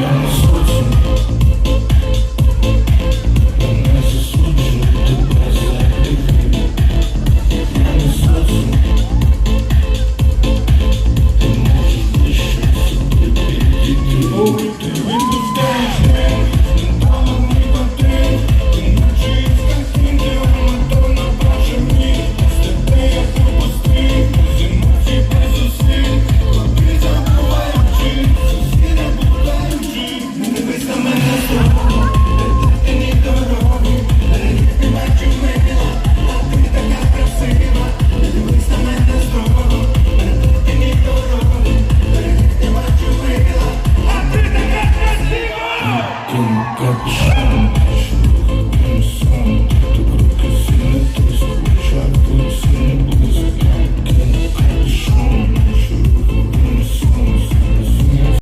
Yalnız olsun. package.